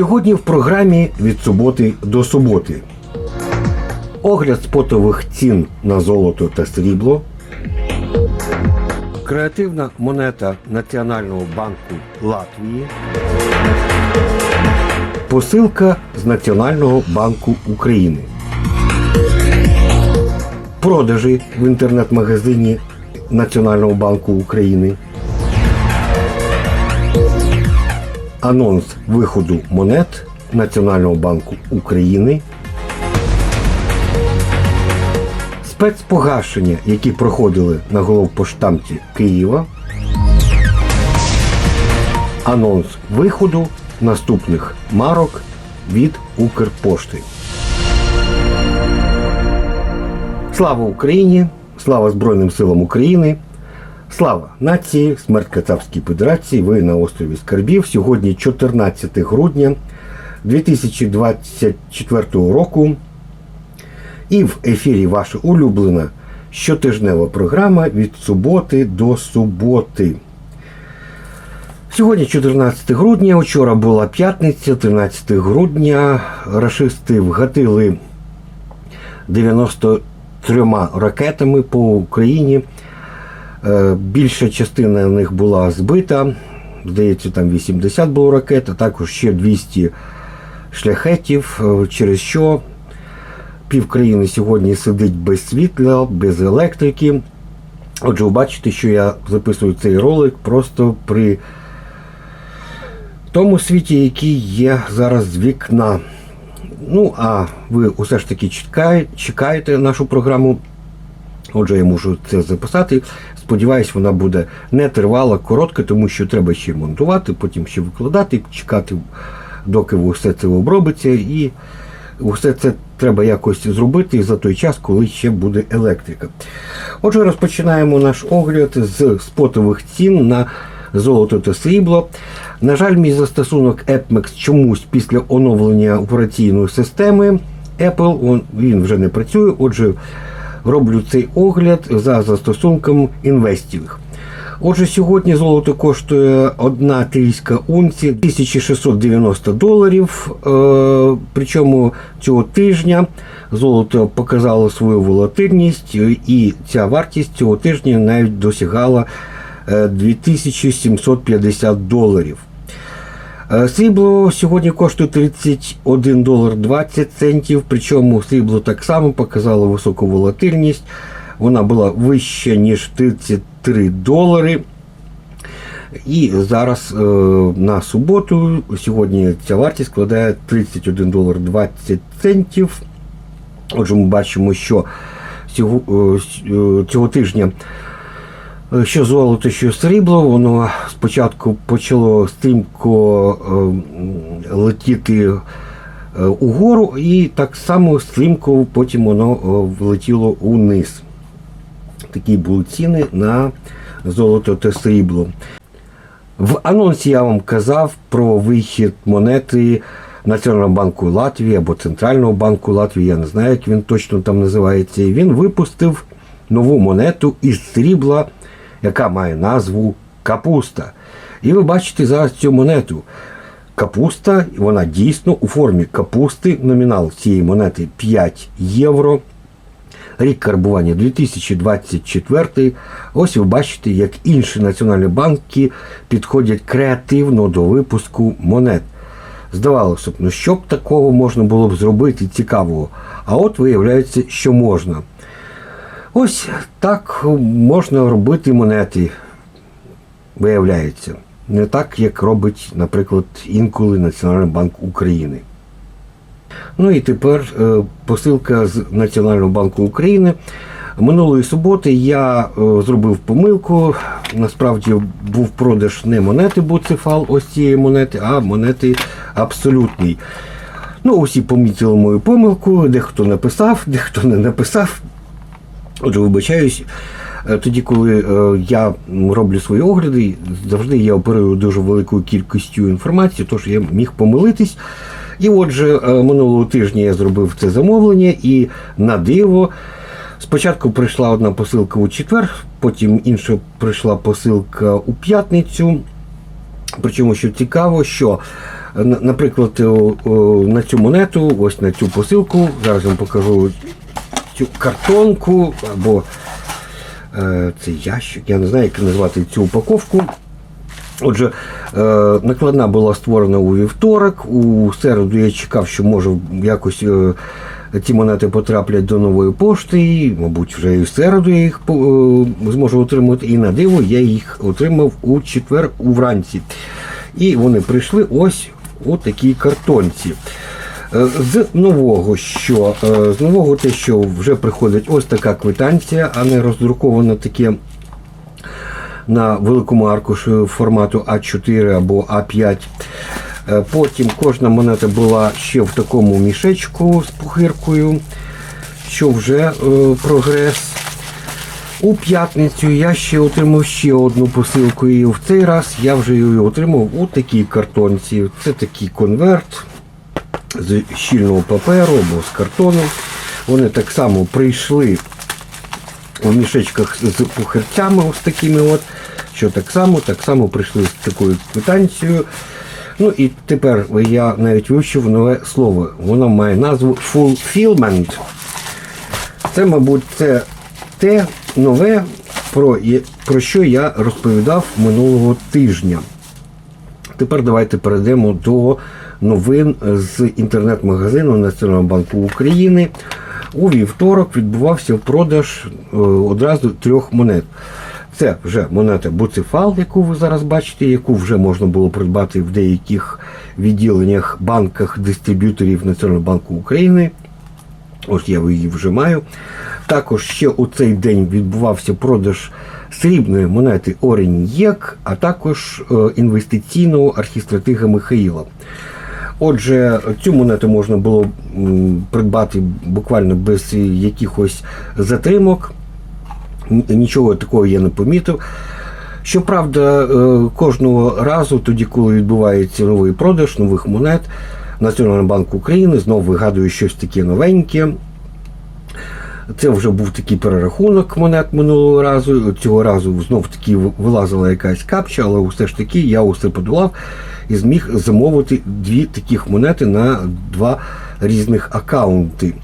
Сьогодні в програмі від суботи до суботи. Огляд спотових цін на золото та срібло. Креативна монета Національного банку Латвії. Посилка з Національного банку України. Продажі в інтернет-магазині Національного банку України. Анонс виходу монет Національного банку України. Спецпогашення, які проходили на головпоштамті Києва. Анонс виходу наступних марок від Укрпошти. Слава Україні! Слава Збройним силам України! Слава нації! Смерть Кацапській Федерації! Ви на острові Скарбів. Сьогодні 14 грудня 2024 року. І в ефірі ваша улюблена щотижнева програма від суботи до суботи. Сьогодні 14 грудня, вчора була п'ятниця, 13 грудня. Рашисти вгатили 93 ракетами по Україні. Е, Більша частина них була збита. Здається, там 80 було ракет, а також ще 200 шляхетів, е, через що пів країни сьогодні сидить без світла, без електрики. Отже, ви бачите, що я записую цей ролик просто при тому світі, який є зараз з вікна. Ну, а ви усе ж таки чекаєте нашу програму. Отже, я можу це записати. Сподіваюсь, вона буде не тривала, коротка, тому що треба ще монтувати, потім ще викладати, чекати, доки все це обробиться. І все це треба якось зробити за той час, коли ще буде електрика. Отже, розпочинаємо наш огляд з спотових цін на золото та срібло. На жаль, мій застосунок AppMax чомусь після оновлення операційної системи Apple він вже не працює. Отже, роблю цей огляд за застосунком Investing. Отже, сьогодні золото коштує одна трійська унція 1690 доларів. Е, Причому цього тижня золото показало свою волатильність, і ця вартість цього тижня навіть досягала е, 2750 доларів. Е, Срібло сьогодні коштує 31 долар 20 центів, причому срібло так само показало високу волатильність. Вона була вища, ніж 33 долари. І зараз е, на суботу, сьогодні ця вартість складає 31 долар 20 центів. Отже, ми бачимо, що цього, е, цього тижня що золото, що срібло, воно спочатку почало стрімко е, летіти е, угору, і так само стрімко потім воно е, влетіло униз. Такі були ціни на золото та срібло. В анонсі я вам казав про вихід монети Національного банку Латвії або Центрального банку Латвії, я не знаю, як він точно там називається. Він випустив нову монету із срібла, яка має назву Капуста. І ви бачите зараз цю монету. Капуста, вона дійсно у формі капусти. Номінал цієї монети 5 євро. Рік карбування 2024. Ось ви бачите, як інші національні банки підходять креативно до випуску монет. Здавалося б, ну що б такого можна було б зробити цікавого. А от виявляється, що можна. Ось так можна робити монети, виявляється. Не так, як робить, наприклад, інколи Національний банк України. Ну і тепер е, посилка з Національного банку України. Минулої суботи я е, зробив помилку. Насправді був продаж не монети буцефал, ось цієї монети, а монети абсолютній. Ну, усі помітили мою помилку, дехто написав, дехто не написав. Отже, вибачаюсь. Е, Тоді, коли е, я роблю свої огляди, завжди я оперую дуже великою кількістю інформації, тож я міг помилитись. І отже, е, минулого тижня я зробив це замовлення, і на диво. Спочатку прийшла одна посилка у четвер, потім інша прийшла посилка у п'ятницю. Причому, що цікаво, що наприклад, на цю монету, ось на цю посилку, зараз вам покажу цю картонку або е, цей ящик, я не знаю, як назвати цю упаковку. Отже, е, накладна була створена у вівторок. У середу я чекав, що може якось е, ці монети потраплять до нової пошти. І, мабуть, вже і в середу я їх е, зможу отримати. І на диво я їх отримав у четвер увранці. І вони прийшли ось у такій картонці. Е, З нового, що Е, з нового те, що вже приходить ось така квитанція, а не роздрукована таке на великому аркуші формату А4 або А5. Е, Потім кожна монета була ще в такому мішечку з пухиркою, що вже прогрес. У п'ятницю я ще отримав ще одну посилку, і в цей раз я вже її отримав у такій картонці. Це такий конверт з щільного паперу або з картону. Вони так само прийшли у мішечках з пухарцями ось такими от, що так само, так само прийшли з такою квитанцією. Ну і тепер я навіть вивчив нове слово. Воно має назву fulfillment. Це, мабуть, це те нове, про, про що я розповідав минулого тижня. Тепер давайте перейдемо до новин з інтернет-магазину Національного банку України. У вівторок відбувався продаж е, одразу трьох монет. Це вже монета Буцефал, яку ви зараз бачите, яку вже можна було придбати в деяких відділеннях банках дистриб'юторів Національного банку України. Ось я її вже маю. Також ще у цей день відбувався продаж срібної монети Орень ЄК, а також е, інвестиційного архістратига Михаїла. Отже, цю монету можна було придбати буквально без якихось затримок. Нічого такого я не помітив. Щоправда, е, кожного разу, тоді, коли відбувається новий продаж нових монет, Національний банк України знову вигадує щось таке новеньке. Це вже був такий перерахунок монет минулого разу. Цього разу знов таки вилазила якась капча, але все ж таки я усе подолав і зміг замовити дві таких монети на два різних акаунти.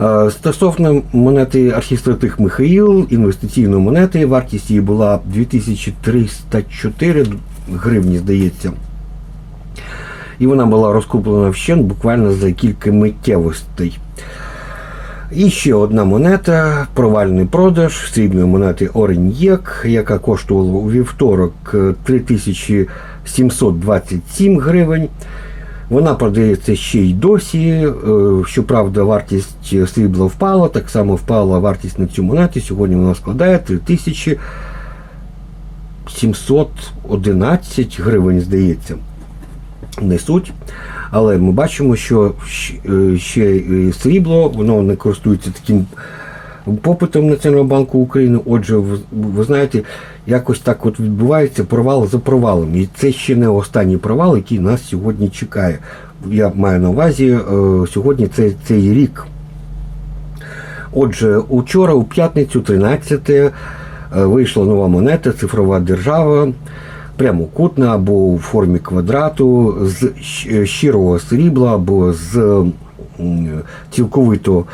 Е, Стосовно монети архістратих Михаїл, інвестиційної монети, вартість її була 2304 гривні, здається. І вона була розкуплена вщент буквально за кілька миттєвостей. І ще одна монета, провальний продаж срібної монети Орень ЄК, яка коштувала у вівторок е, 3727 гривень. Вона продається ще й досі. Е, Щоправда, вартість срібла впала, так само впала вартість на цю монету. Сьогодні вона складає 3711 гривень, здається. Не суть. Але ми бачимо, що е, ще срібло, воно не користується таким попитом Національного банку України. Отже, ви, знаєте, якось так от відбувається провал за провалом. І це ще не останній провал, який нас сьогодні чекає. Я маю на увазі е, сьогодні це, цей рік. Отже, учора, у п'ятницю, 13 е, вийшла нова монета, цифрова держава, прямокутна або у формі квадрату з щирого срібла або з цілковито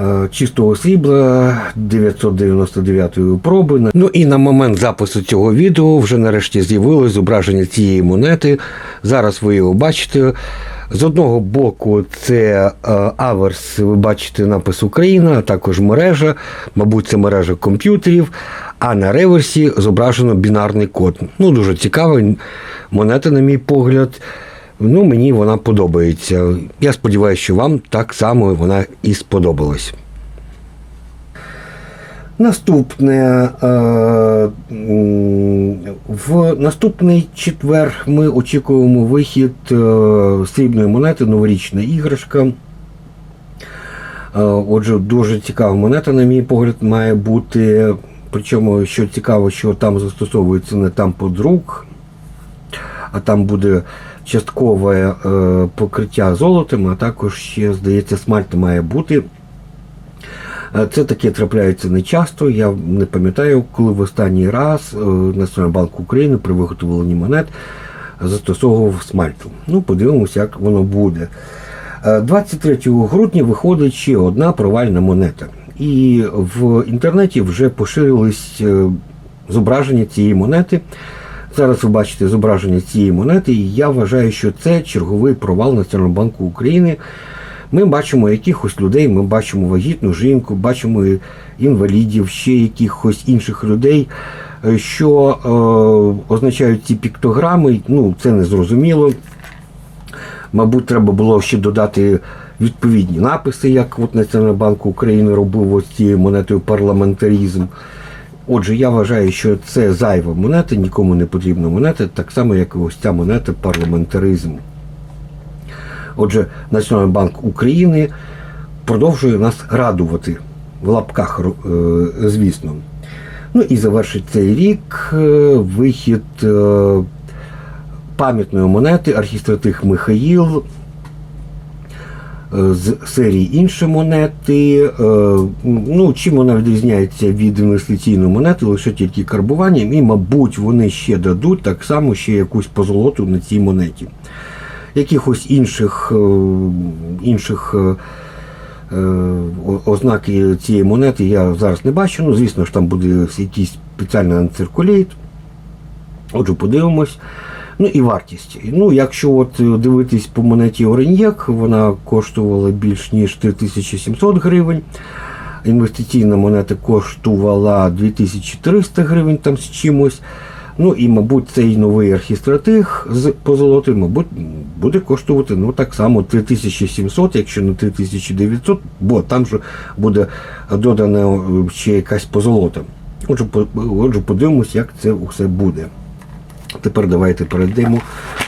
е, чистого срібла 999 проби. Ну і на момент запису цього відео вже нарешті з'явилось зображення цієї монети. Зараз ви його бачите. З одного боку, це е, аверс, ви бачите напис Україна, а також мережа, мабуть, це мережа комп'ютерів. А на реверсі зображено бінарний код. Ну, дуже цікава монета, на мій погляд. Ну, мені вона подобається. Я сподіваюся, що вам так само вона і сподобалась. Наступне е, в наступний четвер ми очікуємо вихід е, срібної монети, новорічна іграшка. Е, Отже, дуже цікава монета, на мій погляд, має бути. Причому, що цікаво, що там застосовується не там подруг, а там буде часткове е, покриття золотом, а також ще, здається, смальт має бути. Е, Це таке трапляється не часто. Я не пам'ятаю, коли в останній раз е, Національний банк України при виготовленні монет застосовував смальту. Ну, подивимося, як воно буде. Е, 23 грудня виходить ще одна провальна монета. І в інтернеті вже поширились е, зображення цієї монети. Зараз ви бачите зображення цієї монети, і я вважаю, що це черговий провал Національного банку України. Ми бачимо якихось людей, ми бачимо вагітну жінку, бачимо інвалідів, ще якихось інших людей, е, що е, означають ці піктограми. Ну, це не зрозуміло. Мабуть, треба було ще додати відповідні написи, як от Національний банк України робив ось цією монетою парламентаризм. Отже, я вважаю, що це зайва монета, нікому не потрібна монета, так само, як і ось ця монета парламентаризм. Отже, Національний банк України продовжує нас радувати в лапках, е, звісно. Ну і завершить цей рік е, вихід е, пам'ятної монети архістратих Михаїл з серії інші монети. Е, Ну, чим вона відрізняється від інвестиційної монети, лише тільки карбуванням, і, мабуть, вони ще дадуть так само ще якусь позолоту на цій монеті. Якихось інших, е, інших е, е, о- ознаки цієї монети я зараз не бачу. Ну, звісно ж, там буде якийсь спеціальний анциркулейт. Отже, подивимось. Ну і вартість. Ну, якщо от е, дивитись по монеті Ореньєк, вона коштувала більш ніж 3700 гривень. Інвестиційна монета коштувала 2300 гривень там з чимось. Ну і, мабуть, цей новий архістратиг з позолотою, мабуть, буде коштувати ну, так само 3700, якщо не 3900, бо там же буде додана е, ще якась позолота. Отже, по- отже, подивимось, як це все буде. Тепер давайте перейдемо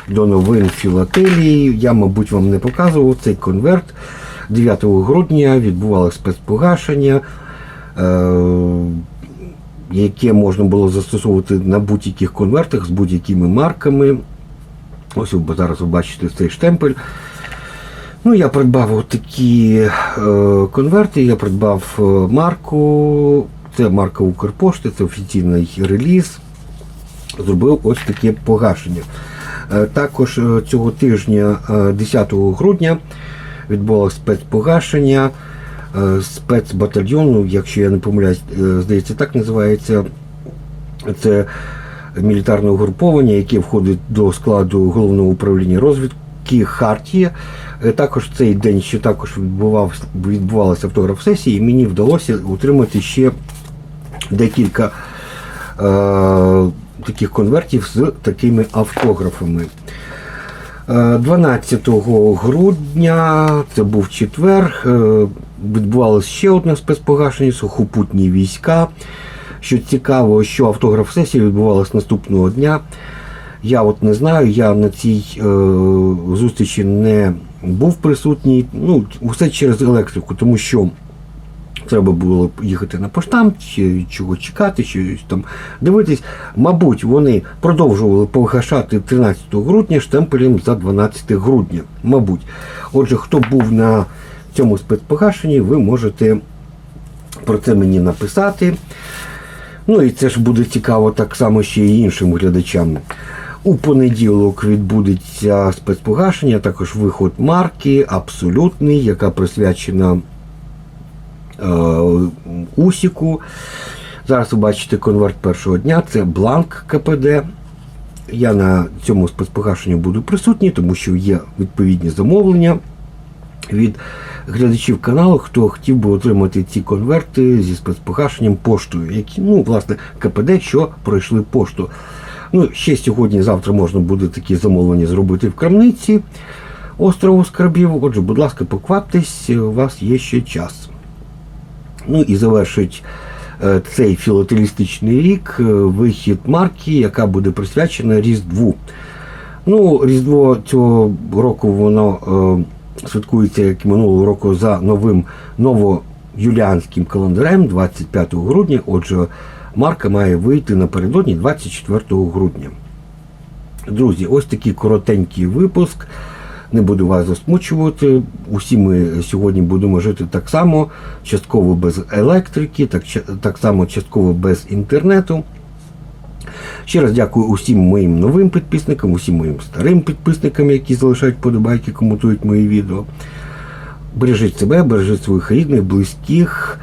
до новин філателії. Я, мабуть, вам не показував цей конверт. 9 грудня відбувалося спецпогашення, е, яке можна було застосовувати на будь-яких конвертах з будь-якими марками. Ось ви зараз ви бачите цей штемпель. Ну, я придбав такі е, конверти, я придбав е, марку. Це марка Укрпошти, це офіційний реліз зробив ось таке погашення. Е, Також е, цього тижня, е, 10 грудня, відбулося спецпогашення е, спецбатальйону, якщо я не помиляюсь, е, здається, так називається. Це мілітарне угруповання, яке входить до складу головного управління розвідки Хартія. Е, Також цей день ще також відбувався, відбувалася автограф-сесія, і мені вдалося отримати ще декілька е, таких конвертів з такими автографами. Е, 12 грудня, це був четвер, е, відбувалося ще одне спецпогашення сухопутні війська. Що цікаво, що автограф-сесія відбувалася наступного дня. Я от не знаю, я на цій е, зустрічі не був присутній. Ну, все через електрику, тому що треба було їхати на поштамт, чи чого чекати, щось там дивитись. Мабуть, вони продовжували погашати 13 грудня штемпелем за 12 грудня. Мабуть. Отже, хто був на цьому спецпогашенні, ви можете про це мені написати. Ну і це ж буде цікаво так само ще й іншим глядачам. У понеділок відбудеться спецпогашення, також виход марки абсолютний, яка присвячена Усіку. Зараз ви бачите конверт першого дня, це бланк КПД. Я на цьому спецпогашенні буду присутній, тому що є відповідні замовлення від глядачів каналу, хто хотів би отримати ці конверти зі спецпогашенням поштою, які, ну, власне, КПД, що пройшли пошту. Ну, ще сьогодні, завтра можна буде такі замовлення зробити в крамниці острову Скарбів. Отже, будь ласка, покваптесь, у вас є ще час. Ну і завершить е, цей філателістичний рік е, вихід марки, яка буде присвячена Різдву. Ну, Різдво цього року воно е, святкується, як і минулого року, за новим новоюліанським календарем 25 грудня. Отже, марка має вийти напередодні 24 грудня. Друзі, ось такий коротенький випуск. Не буду вас засмучувати. Усі ми сьогодні будемо жити так само, частково без електрики, так, так само частково без інтернету. Ще раз дякую усім моїм новим підписникам, усім моїм старим підписникам, які залишають подобайки, коментують мої відео. Бережіть себе, бережіть своїх рідних, близьких.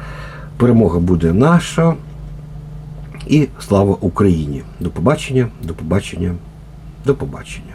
Перемога буде наша. І слава Україні! До побачення, до побачення, до побачення.